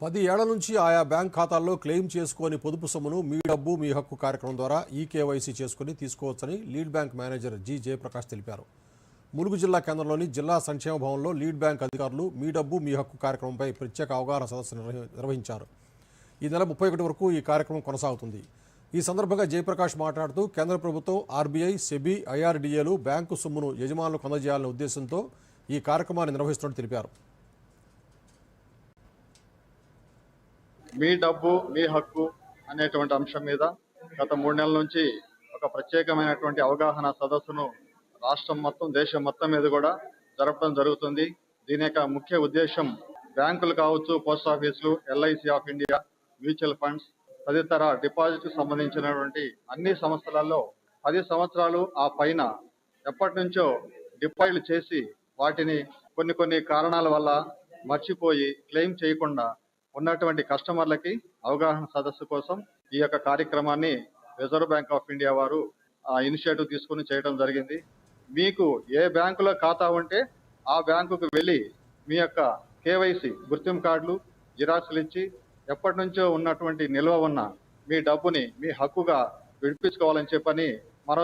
పది ఏళ్ళ నుంచి ఆయా బ్యాంక్ ఖాతాల్లో క్లెయిమ్ చేసుకొని పొదుపు సొమ్మును మీ డబ్బు మీ హక్కు కార్యక్రమం ద్వారా ఈ కేవైసీ చేసుకుని తీసుకోవచ్చని lead bank manager G Jayaprakash తెలిపారు. ములుగు జిల్లా కేంద్రంలోని జిల్లా సంక్షేమ భవన్లో లీడ్ బ్యాంక్ అధికారులు మీ డబ్బు మీ హక్కు కార్యక్రమంపై ప్రత్యేక అవగాహన సదస్సు నిర్వహించారు. ఈ నెల ముప్పై ఒకటి వరకు ఈ కార్యక్రమం కొనసాగుతుంది. ఈ సందర్భంగా జయప్రకాష్ మాట్లాడుతూ కేంద్ర ప్రభుత్వం ఆర్బీఐ సెబీ ఐఆర్డీఏలు బ్యాంకు సొమ్మును యజమానులకు అందజేయాలనే ఉద్దేశంతో ఈ కార్యక్రమాన్ని నిర్వహిస్తున్నట్టు తెలిపారు. మీ డబ్బు మీ హక్కు అనేటువంటి అంశం మీద గత మూడు నెలల నుంచి ఒక ప్రత్యేకమైనటువంటి అవగాహన సదస్సును రాష్ట్రం మొత్తం దేశం మొత్తం మీద కూడా జరపడం జరుగుతుంది. దీని యొక్క ముఖ్య ఉద్దేశం బ్యాంకులు కావచ్చు పోస్ట్ ఆఫీసులు LIC of India mutual funds తదితర డిపాజిట్ సంబంధించినటువంటి అన్ని సంస్థలలో పది సంవత్సరాలు ఆ పైన ఎప్పటి నుంచో డిపాజిట్ చేసి వాటిని కొన్ని కొన్ని కారణాల వల్ల మర్చిపోయి క్లెయిమ్ చేయకుండా ఉన్నటువంటి కస్టమర్లకి అవగాహన సదస్సు కోసం ఈ యొక్క కార్యక్రమాన్ని రిజర్వ్ బ్యాంక్ ఆఫ్ ఇండియా వారు ఆ ఇనిషియేటివ్ తీసుకుని చేయడం జరిగింది. మీకు ఏ బ్యాంకులో ఖాతా ఉంటే ఆ బ్యాంకుకు వెళ్ళి మీ యొక్క కేవైసీ గుర్తింపు కార్డులు జిరాక్సులు ఇచ్చి ఎప్పటి నుంచో ఉన్నటువంటి నిల్వ ఉన్న మీ డబ్బుని మీ హక్కుగా విడిపించుకోవాలని చెప్పని మనం